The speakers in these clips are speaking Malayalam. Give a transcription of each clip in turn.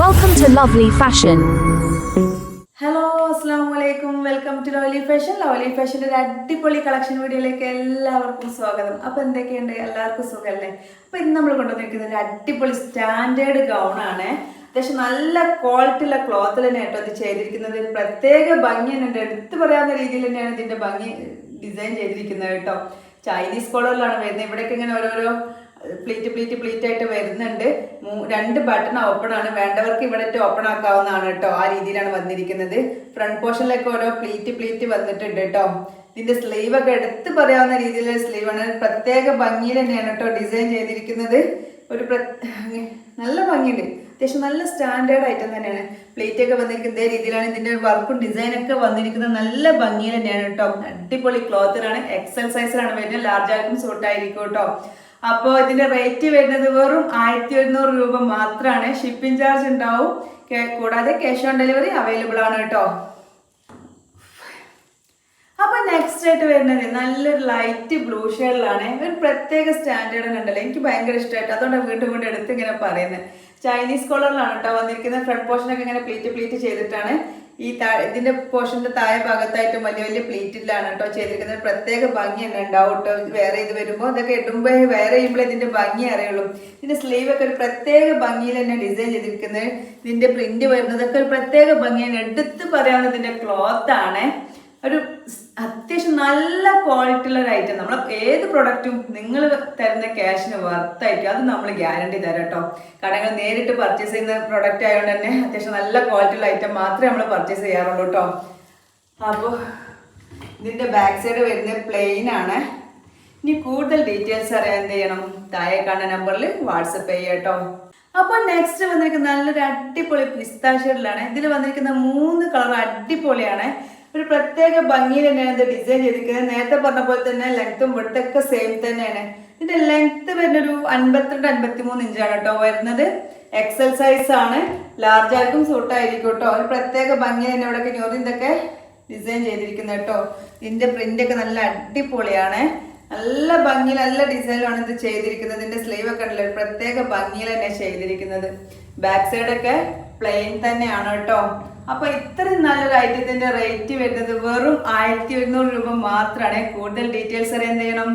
Welcome to Lovely Fashion. Hello അസ്സാം വലൈക്കും welcome to Lovely Fashion Lovely ഫാഷന്റെ ഒരു അടിപൊളി കളക്ഷൻ വീഡിയോയിലേക്ക് എല്ലാവർക്കും സ്വാഗതം. അപ്പോൾ എന്തൊക്കെയുണ്ട്? എല്ലാവർക്കും സുഖമല്ലേ അപ്പോൾ ഇന്ന് നമ്മൾ കൊണ്ടുവന്നിരിക്കുന്നത് ഒരു അടിപൊളി സ്റ്റാൻഡേർഡ് ഗൗണാണ് അത്യാവശ്യം നല്ല ക്വാളിറ്റി ഉള്ള ക്ലോത്തിൽ തന്നെ കേട്ടോ ഇത് ചെയ്തിരിക്കുന്നത്. ഒരു പ്രത്യേക ഭംഗി തന്നെയുണ്ട് എടുത്തു പറയാവുന്ന രീതിയിൽ തന്നെയാണ് ഇതിന്റെ ഭംഗി ഡിസൈൻ ചെയ്തിരിക്കുന്നത് കേട്ടോ. ചൈനീസ് കോളറിലാണ് വരുന്നത്. ഇവിടെയൊക്കെ ഇങ്ങനെ ഓരോരോ പ്ലീറ്റ് പ്ലീറ്റ് പ്ലീറ്റ് ആയിട്ട് വരുന്നുണ്ട്. രണ്ട് ബട്ടൺ ഓപ്പൺ ആണ്. വേണ്ടവർക്ക് ഇവിടെ ഓപ്പൺ ആക്കാവുന്നതാണ് കേട്ടോ ആ രീതിയിലാണ് വന്നിരിക്കുന്നത്. ഫ്രണ്ട് പോർഷനിലൊക്കെ ഓരോ പ്ലീറ്റ് പ്ലീറ്റ് വന്നിട്ടുണ്ട് കേട്ടോ ഇതിന്റെ സ്ലീവ് ഒക്കെ എടുത്ത് പറയാവുന്ന രീതിയിലുള്ള സ്ലീവാണ് പ്രത്യേക ഭംഗിയിൽ തന്നെയാണ് കേട്ടോ ഡിസൈൻ ചെയ്തിരിക്കുന്നത്. ഒരു നല്ല ഭംഗിയുണ്ട്. അത്യാവശ്യം നല്ല സ്റ്റാൻഡേർഡ് ഐറ്റം തന്നെയാണ്. പ്ലേറ്റ് ഒക്കെ വന്നിരിക്കുന്ന രീതിയിലാണ് ഇതിന്റെ വർക്കും ഡിസൈനൊക്കെ വന്നിരിക്കുന്നത്. നല്ല ഭംഗിയിൽ തന്നെയാണ് കേട്ടോ അടിപൊളി ക്ലോത്തിലാണ് എക്സൽ സൈസിലാണ് വരുന്നത്. ലാർജ് ആർക്കും സൂട്ടായിരിക്കും കേട്ടോ അപ്പോൾ ഇതിന്റെ റേറ്റ് വരുന്നത് വെറും ആയിരത്തി ഒരുന്നൂറ് രൂപ മാത്രമാണ് ഷിപ്പിംഗ് ചാർജ് ഉണ്ടാവും. കൂടാതെ ക്യാഷ് ഓൺ ഡെലിവറി അവൈലബിൾ ആണ് കേട്ടോ. അപ്പോൾ നെക്സ്റ്റ് ആയിട്ട് വരുന്നത് നല്ലൊരു ലൈറ്റ് ബ്ലൂ ഷെയ്ഡിലാണ് ഒരു പ്രത്യേക സ്റ്റാൻഡേർഡ് ഉണ്ടല്ലോ എനിക്ക് ഭയങ്കര ഇഷ്ടമായിട്ട്. അതുകൊണ്ട് വീണ്ടും വീണ്ടും എടുത്ത് ഇങ്ങനെ പറയുന്നത് ചൈനീസ് കോളറിലാണ് കേട്ടോ വന്നിരിക്കുന്നത്. ഫ്രണ്ട് പോർഷനൊക്കെ ഇങ്ങനെ പ്ലീറ്റ് പ്ലീറ്റ് ചെയ്തിട്ടാണ്. ഈ താ ഇതിന്റെ പോർഷന്റെ താഴെ ഭാഗത്തായിട്ട് വലിയ വലിയ പ്ലീറ്റിലാണ് കേട്ടോ ചെയ്തിരിക്കുന്നത്. പ്രത്യേക ഭംഗി തന്നെ ഉണ്ടാവും കേട്ടോ വേറെ ഇത് വരുമ്പോൾ ഇതൊക്കെ ഇടുമ്പോൾ വേറെ ചെയ്യുമ്പോൾ ഇതിന്റെ ഭംഗി അറിയുള്ളൂ. ഇതിന്റെ സ്ലീവ് ഒക്കെ ഒരു പ്രത്യേക ഭംഗിയിൽ തന്നെ ഡിസൈൻ ചെയ്തിരിക്കുന്നത്. ഇതിന്റെ പ്രിന്റ് വരുന്നതൊക്കെ ഒരു പ്രത്യേക ഭംഗിയാണ്. എടുത്ത് പറയാവുന്ന ഇതിന്റെ ക്ലോത്ത് ആണ്. ഒരു അത്യാവശ്യം നല്ല ക്വാളിറ്റി ഉള്ള ഒരു ഐറ്റം നമ്മൾ ഏത് പ്രൊഡക്റ്റും നിങ്ങൾ തരുന്ന ക്യാഷിന് വർത്തായിരിക്കും അത് നമ്മൾ ഗ്യാരണ്ടി തരാം കേട്ടോ. കടകൾ നേരിട്ട് പർച്ചേസ് ചെയ്യുന്ന പ്രൊഡക്റ്റ് ആയതുകൊണ്ട് തന്നെ അത്യാവശ്യം നല്ല ക്വാളിറ്റി ഉള്ള ഐറ്റം മാത്രമേ നമ്മൾ പർച്ചേസ് ചെയ്യാറുള്ളൂ കേട്ടോ. അപ്പോൾ ഇതിന്റെ ബാക്ക് സൈഡ് വരുന്നത് പ്ലെയിൻ ആണ്. ഇനി കൂടുതൽ ഡീറ്റെയിൽസ് അറിയാൻ എന്ത് ചെയ്യണം? താഴെ കാണുന്ന നമ്പറിൽ വാട്സപ്പ് ചെയ്യാം കേട്ടോ. അപ്പോൾ നെക്സ്റ്റ് വന്നിരിക്കുന്ന നല്ലൊരു അടിപൊളി പിസ്താ ഇതിൽ വന്നിരിക്കുന്ന മൂന്ന് കളർ അടിപൊളിയാണ്. ഒരു പ്രത്യേക ഭംഗി തന്നെയാണ് ഇത് ഡിസൈൻ ചെയ്തിരിക്കുന്നത്. നേരത്തെ പറഞ്ഞ പോലെ തന്നെ ലെങ്ത്തും വെടുത്തൊക്കെ സെയിം തന്നെയാണ്. ഇതിന്റെ ലെങ്ത് വരുന്നൊരു അൻപത്തിരണ്ട് അൻപത്തി മൂന്ന് ഇഞ്ചാണ് കേട്ടോ വരുന്നത്. എക്സൽ സൈസ് ആണ്. ലാർജ് ആർക്കും സൂട്ട് ആയിരിക്കും കേട്ടോ. ഒരു പ്രത്യേക ഭംഗി തന്നെ ഇവിടെ ഞൊറിന്തൊക്കെ ഡിസൈൻ ചെയ്തിരിക്കുന്നത് കേട്ടോ. ഇതിന്റെ പ്രിന്റ് ഒക്കെ നല്ല അടിപൊളിയാണ്. നല്ല ഭംഗി നല്ല ഡിസൈനിലാണ് ഇത് ചെയ്തിരിക്കുന്നത്. ഇതിന്റെ സ്ലീവ് ഒക്കെ ഉണ്ടല്ലോ പ്രത്യേക ഭംഗിയിൽ തന്നെ ചെയ്തിരിക്കുന്നത്. ബാക്ക് സൈഡ് ഒക്കെ പ്ലെയിൻ തന്നെയാണ് കേട്ടോ. അപ്പൊ ഇത്രയും നല്ലൊരു ഐറ്റത്തിന്റെ റേറ്റ് വരുന്നത് വെറും ആയിരത്തി ഒരുന്നൂറ് രൂപ മാത്രമാണ് കൂടുതൽ ഡീറ്റെയിൽസ് അറിയാൻ ചെയ്യണം?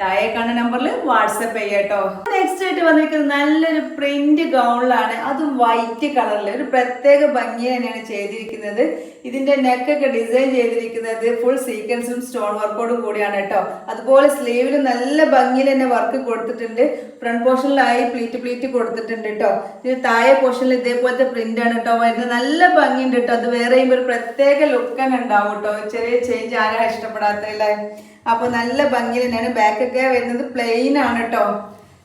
താഴെ കാണുന്ന നമ്പറിൽ വാട്സപ്പ് ചെയ്യട്ടോ നെക്സ്റ്റ് ആയിട്ട് വന്നിരിക്കുന്നത് നല്ലൊരു പ്രിന്റ് ഗൗണിലാണ് അത് വൈറ്റ് കളറിൽ ഒരു പ്രത്യേക ഭംഗി തന്നെയാണ് ചെയ്തിരിക്കുന്നത്. ഇതിന്റെ നെക്കൊക്കെ ഡിസൈൻ ചെയ്തിരിക്കുന്നത് ഫുൾ സീക്വൻസും സ്റ്റോൺ വർക്കോടും കൂടിയാണ് കേട്ടോ. അതുപോലെ സ്ലീവിൽ നല്ല ഭംഗിയിൽ തന്നെ വർക്ക് കൊടുത്തിട്ടുണ്ട്. ഫ്രണ്ട് പോർഷനിലായി പ്ലീറ്റ് പ്ലീറ്റ് കൊടുത്തിട്ടുണ്ട് കേട്ടോ. ഇത് താഴെ പോർഷനിൽ ഇതേപോലത്തെ പ്രിന്റ് ആണ് കേട്ടോ. വരുന്നത് നല്ല ഭംഗിയുണ്ട് കേട്ടോ. അത് വേറെ ഒരു പ്രത്യേക ലുക്ക് തന്നെ ഉണ്ടാവും കേട്ടോ. ചെറിയ ചേഞ്ച് ആരാ ഇഷ്ടപ്പെടാത്തല്ലേ അപ്പൊ നല്ല ഭംഗിയിൽ തന്നെയാണ്. ബാക്ക് ഒക്കെ വരുന്നത് പ്ലെയിൻ ആണ് കേട്ടോ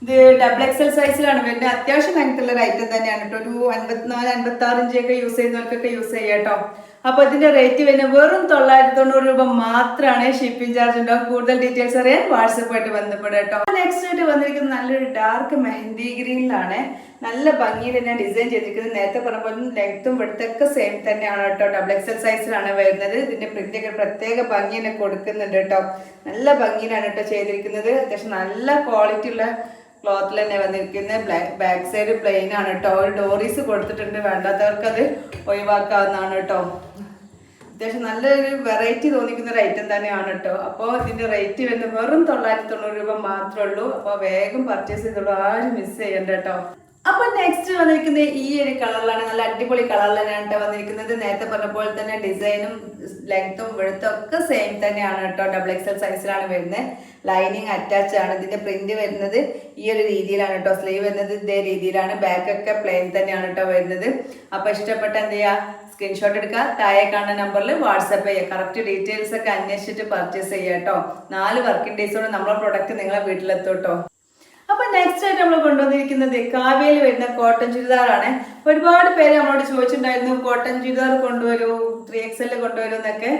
ഇത് ഡബിൾ എക്സൽ സൈസിലാണ് വരുന്നത്. അത്യാവശ്യം ലെങ്ത്തുള്ള ഒരു ഐറ്റം തന്നെയാണ് കേട്ടോ ഒരു അൻപത്തിനാല് അൻപത്തി ആറ് ഇഞ്ചൊക്കെ യൂസ് ചെയ്യുന്നവർക്കൊക്കെ യൂസ് ചെയ്യാം കേട്ടോ അപ്പൊ ഇതിന്റെ റേറ്റ് വരുന്നത് വെറും തൊള്ളായിരത്തി തൊണ്ണൂറ് രൂപ മാത്രമാണ് ഷിപ്പിംഗ് ചാർജ് ഉണ്ടാവും കൂടുതൽ ഡീറ്റെയിൽസ് അറിയാൻ വാട്സപ്പായിട്ട് ബന്ധപ്പെടുക കേട്ടോ. നെക്സ്റ്റ് ആയിട്ട് വന്നിരിക്കുന്നത് നല്ലൊരു ഡാർക്ക് മെഹന്തി ഗ്രീനിലാണ് നല്ല ഭംഗിയിൽ തന്നെ ഡിസൈൻ ചെയ്തിരിക്കുന്നത്. നേരത്തെ പറഞ്ഞ പോലെ ലെങ്ത്തും വെടുത്തൊക്കെ സെയിം തന്നെയാണ് കേട്ടോ. ഡബിൾ എക്സൽ സൈസിലാണ് വരുന്നത്. ഇതിന്റെ പ്രിന്റ് ഒക്കെ പ്രത്യേക ഭംഗി തന്നെ കൊടുക്കുന്നുണ്ട് കേട്ടോ. നല്ല ഭംഗിയിലാണ് കേട്ടോ ചെയ്തിരിക്കുന്നത്. അത്യാവശ്യം നല്ല ക്വാളിറ്റി ഉള്ള ക്ലോത്തിൽ തന്നെ വന്നിരിക്കുന്നത് ബാക്ക് സൈഡ് പ്ലെയിൻ ആണ് കേട്ടോ ഒരു ഡോറീസ് കൊടുത്തിട്ടുണ്ട്. വേണ്ടാത്തവർക്ക് അത് ഒഴിവാക്കാവുന്നതാണ് കേട്ടോ അത്യാവശ്യം നല്ലൊരു വെറൈറ്റി തോന്നിക്കുന്ന ഒരു ഐറ്റം തന്നെയാണ് കേട്ടോ അപ്പോൾ ഇതിന്റെ റേറ്റ് വരുന്നത് വെറും തൊള്ളായിരത്തി തൊണ്ണൂറ് രൂപ മാത്രമേ ഉള്ളൂ. അപ്പോൾ വേഗം പർച്ചേസ് ചെയ്തോളൂ. ആരും മിസ് ചെയ്യണ്ട കേട്ടോ അപ്പൊ നെക്സ്റ്റ് വന്നിരിക്കുന്നത് ഈ ഒരു കളറിലാണ് നല്ല അടിപൊളി കളറിലാണ് വന്നിരിക്കുന്നത്. നേരത്തെ പറഞ്ഞ പോലെ തന്നെ ഡിസൈനും ലെങ്ത്തും വെളുത്തും ഒക്കെ സെയിം തന്നെയാണ് കേട്ടോ. ഡബിൾ എക്സൽ സൈസിലാണ് വരുന്നത് ലൈനിങ് അറ്റാച്ച് ആണ്. ഇതിന്റെ പ്രിന്റ് വരുന്നത് ഈ ഒരു രീതിയിലാണ് കേട്ടോ. സ്ലീവ് വരുന്നത് ഇതേ രീതിയിലാണ്. ബാക്ക് ഒക്കെ പ്ലെയിൻ തന്നെയാണ് കേട്ടോ വരുന്നത്. അപ്പൊ ഇഷ്ടപ്പെട്ട എന്ത് ചെയ്യാ? സ്ക്രീൻഷോട്ട് എടുക്കുക. താഴെ കാണുന്ന നമ്പറിൽ വാട്സപ്പ് ചെയ്യുക. കറക്റ്റ് ഡീറ്റെയിൽസ് ഒക്കെ അന്വേഷിച്ചിട്ട് പർച്ചേസ് ചെയ്യുക കേട്ടോ. നാല് വർക്കിംഗ് ഡേയ്സോടെ നമ്മളെ പ്രൊഡക്റ്റ് നിങ്ങളെ വീട്ടിലെത്തും കേട്ടോ. അപ്പൊ നെക്സ്റ്റ് ആയിട്ട് നമ്മൾ കൊണ്ടുവന്നിരിക്കുന്നത് കാവ്യയിൽ വരുന്ന കോട്ടൺ ചുരിദാറാണ്. ഒരുപാട് പേര് നമ്മളോട് ചോദിച്ചിട്ടുണ്ടായിരുന്നു കോട്ടൺ ചുരിദാർ കൊണ്ടുവരൂ ത്രീ എൽ കൊണ്ടുവരൂ എന്നൊക്കെ.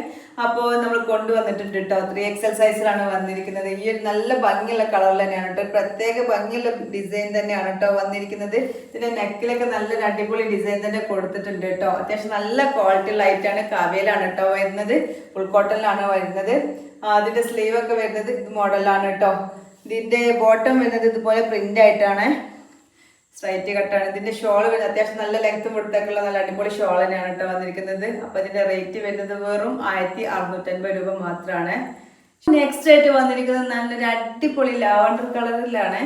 അപ്പോൾ നമ്മൾ കൊണ്ടുവന്നിട്ടുണ്ട് കേട്ടോ ത്രീ എൽ സൈസിലാണ് വന്നിരിക്കുന്നത്. ഈ ഒരു നല്ല ഭംഗിയുള്ള കളർ തന്നെയാണ് കേട്ടോ പ്രത്യേക ഭംഗിയുള്ള ഡിസൈൻ തന്നെയാണ് കേട്ടോ വന്നിരിക്കുന്നത്. ഇതിന്റെ നെക്കിലൊക്കെ നല്ലൊരു അടിപൊളി ഡിസൈൻ തന്നെ കൊടുത്തിട്ടുണ്ട് കേട്ടോ അത്യാവശ്യം നല്ല ക്വാളിറ്റി ആണ് കാവ്യയിലാണ് കേട്ടോ വരുന്നത്. ഫുൾ കോട്ടണിലാണ് വരുന്നത്. അതിന്റെ സ്ലീവ് ഒക്കെ വരുന്നത് മോഡലാണ് കേട്ടോ ഇതിന്റെ ബോട്ടം വരുന്നത് ഇതുപോലെ പ്രിന്റ് ആയിട്ടാണ്. സ്ട്രൈറ്റ് കട്ടാണ് ഇതിന്റെ ഷോൾ വരുന്നത് അത്യാവശ്യം നല്ല ലെങ്ത് കൊടുത്തേക്കുള്ള നല്ല അടിപൊളി ഷോൾ തന്നെയാണ് കേട്ടോ വന്നിരിക്കുന്നത്. അപ്പൊ ഇതിന്റെ റേറ്റ് വരുന്നത് വെറും ആയിരത്തി അറുന്നൂറ്റൻപത് രൂപ മാത്രമാണ് നെക്സ്റ്റ് ആയിട്ട് വന്നിരിക്കുന്നത് നല്ലൊരു അടിപൊളി ലാവണ്ടർ കളറിലാണ്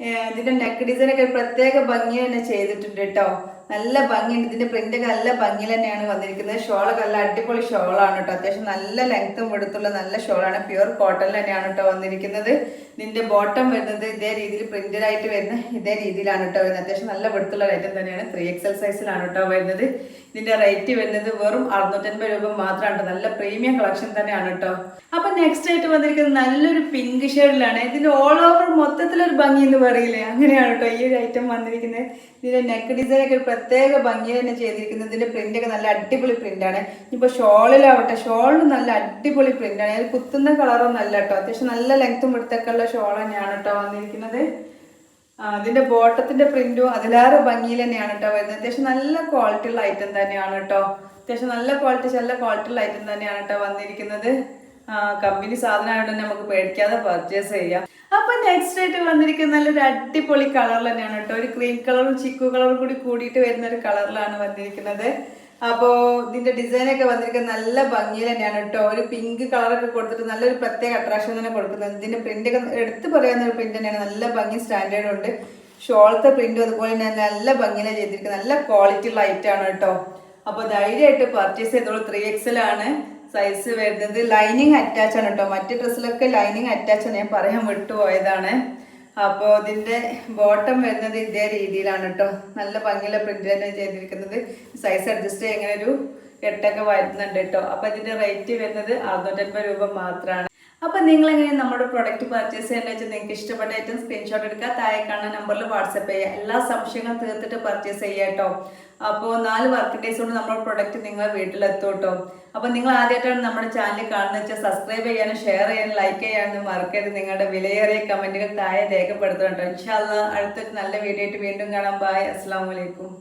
ഇതിന്റെ നെക്ക് ഡിസൈൻ ഒക്കെ പ്രത്യേക ഭംഗി തന്നെ ചെയ്തിട്ടുണ്ട് കേട്ടോ നല്ല ഭംഗിയുണ്ട്. ഇതിന്റെ പ്രിന്റ് ഒക്കെ നല്ല ഭംഗിയിൽ തന്നെയാണ് വന്നിരിക്കുന്നത്. ഷോളൊക്കെ നല്ല അടിപൊളി ഷോളാണ് കേട്ടോ അത്യാവശ്യം നല്ല ലെങ്ത്തും എടുത്തുള്ള നല്ല ഷോളാണ്. പ്യുവർ കോട്ടൺ തന്നെയാണ് കേട്ടോ വന്നിരിക്കുന്നത്. ഇതിന്റെ ബോട്ടം വരുന്നത് ഇതേ രീതിയിൽ പ്രിന്റഡ് ആയിട്ട് വരുന്ന ഇതേ രീതിയിലാണ് കേട്ടോ വരുന്നത്. അത്യാവശ്യം നല്ല വെടുത്തുള്ള ഐറ്റം തന്നെയാണ്. ത്രീ എക്സൽ സൈസിലാണ് കേട്ടോ വരുന്നത്. ഇതിന്റെ റേറ്റ് വരുന്നത് വെറും അറുന്നൂറ്റൻപത് രൂപ മാത്രമാണ് നല്ല പ്രീമിയം കളക്ഷൻ തന്നെയാണ് കേട്ടോ അപ്പൊ നെക്സ്റ്റ് ആയിട്ട് വന്നിരിക്കുന്നത് നല്ലൊരു പിങ്ക് ഷെയ്ഡിലാണ് ഇതിന്റെ ഓൾ ഓവർ മൊത്തത്തിലൊരു ഭംഗി എന്ന് പറയില്ലേ? അങ്ങനെയാണ് കേട്ടോ ഈ ഒരു ഐറ്റം വന്നിരിക്കുന്നത്. ഇതിന്റെ നെക്ക് ഡിസൈൻ ഒക്കെ ഒരു പ്രത്യേക ഭംഗി തന്നെ ചെയ്തിരിക്കുന്നത്. ഇതിന്റെ പ്രിന്റ് ഒക്കെ നല്ല അടിപൊളി പ്രിന്റ് ആണ്. ഇപ്പൊ ഷോളിലാവട്ടെ. ഷോളിന് നല്ല അടിപൊളി പ്രിന്റ് ആണ്. അത് കുത്തുന്ന കളറൊന്നും അല്ല കേട്ടോ അത്യാവശ്യം നല്ല ലെങ്ത്തും എടുത്തൊക്കെ ഉള്ള ഷോൾ തന്നെയാണ് കേട്ടോ വന്നിരിക്കുന്നത്. അതിന്റെ അതിന്റെ ബോട്ടത്തിന്റെ പ്രിന്റും അതിലേറെ ഭംഗിയിൽ തന്നെയാണ് കേട്ടോ വരുന്നത്. അത്യാവശ്യം നല്ല ക്വാളിറ്റി ഉള്ള ഐറ്റം തന്നെയാണ് കേട്ടോ അത്യാവശ്യം നല്ല ക്വാളിറ്റി നല്ല ക്വാളിറ്റി ഉള്ള ഐറ്റം തന്നെയാണ് കേട്ടോ വന്നിരിക്കുന്നത്. കമ്പനി സാധനമായതുകൊണ്ട് തന്നെ നമുക്ക് പേടിക്കാതെ പർച്ചേസ് ചെയ്യാം. അപ്പൊ നെക്സ്റ്റ് ആയിട്ട് വന്നിരിക്കുന്ന നല്ലൊരു അടിപൊളി കളർ തന്നെയാണ് കേട്ടോ. ഒരു ക്രീം കളറും ചിക്കു കളറും കൂടി കൂടിയിട്ട് വരുന്ന ഒരു കളറിലാണ് വന്നിരിക്കുന്നത്. അപ്പോൾ ഇതിന്റെ ഡിസൈൻ ഒക്കെ വന്നിരിക്കുന്നത് നല്ല ഭംഗിയിൽ തന്നെയാണ് കേട്ടോ. ഒരു പിങ്ക് കളറൊക്കെ കൊടുത്തിട്ട് നല്ലൊരു പ്രത്യേക അട്രാക്ഷൻ തന്നെ കൊടുക്കുന്നത്. ഇതിന്റെ പ്രിന്റ് ഒക്കെ എടുത്തു പറയാവുന്ന ഒരു പ്രിന്റ് തന്നെയാണ്. നല്ല ഭംഗി സ്റ്റാൻഡേർഡ് ഉണ്ട്. ഷോളത്തെ പ്രിന്റും അതുപോലെ തന്നെ നല്ല ഭംഗിയിലാണ് ചെയ്തിരിക്കുന്നത്. നല്ല ക്വാളിറ്റി item ആണ് കേട്ടോ. അപ്പോൾ ധൈര്യമായിട്ട് പർച്ചേസ് ചെയ്തോളൂ. ത്രീ എക്സൽ ആണ് സൈസ് വരുന്നത് ലൈനിങ് അറ്റാച്ച് ആണ് കേട്ടോ മറ്റു ഡ്രസ്സിലൊക്കെ ലൈനിങ് അറ്റാച്ച് ആണ്. ഞാൻ പറയാൻ വിട്ടുപോയതാണ്. അപ്പോൾ ഇതിന്റെ ബോട്ടം വരുന്നത് ഇതേ രീതിയിലാണ് കേട്ടോ നല്ല ഭംഗിയുള്ള പ്രിന്റ് തന്നെ ചെയ്തിരിക്കുന്നത്. സൈസ് അഡ്ജസ്റ്റ് ചെയ്യാൻ ഒരു എട്ടൊക്കെ വരുന്നുണ്ട് കേട്ടോ അപ്പോൾ ഇതിന്റെ റേറ്റ് വരുന്നത് അറുന്നൂറ്റൻപത് രൂപ മാത്രമാണ് അപ്പൊ നിങ്ങൾ എങ്ങനെ നമ്മുടെ പ്രൊഡക്റ്റ് പർച്ചേസ് ചെയ്യാന്ന് വെച്ചാൽ നിങ്ങൾക്ക് ഇഷ്ടപ്പെട്ട ഐറ്റം സ്ക്രീൻഷോട്ട് എടുക്കുക. താഴെ കാണുന്ന നമ്പറിൽ വാട്സപ്പ് ചെയ്യുക. എല്ലാ സംശയങ്ങളും തീർത്തിട്ട് പർച്ചേസ് ചെയ്യുക കേട്ടോ. അപ്പോൾ നാല് വർക്കിംഗ് ഡേയ്സ് കൊണ്ട് നമ്മുടെ പ്രൊഡക്റ്റ് നിങ്ങളെ വീട്ടിലെത്തും കേട്ടോ. അപ്പോൾ നിങ്ങൾ ആദ്യമായിട്ടാണ് നമ്മുടെ ചാനൽ കാണുന്നത് വെച്ചാൽ സബ്സ്ക്രൈബ് ചെയ്യാനും ഷെയർ ചെയ്യാനും ലൈക്ക് ചെയ്യാനും മറക്കരുത്. നിങ്ങളുടെ വിലയേറിയ കമന്റുകൾ താഴെ രേഖപ്പെടുത്തണം കേട്ടോ. ഇൻഷാല്ല അടുത്തൊരു നല്ല വീഡിയോ ആയിട്ട് വീണ്ടും കാണാം. ബായ് അസ്സാം വലൈക്കും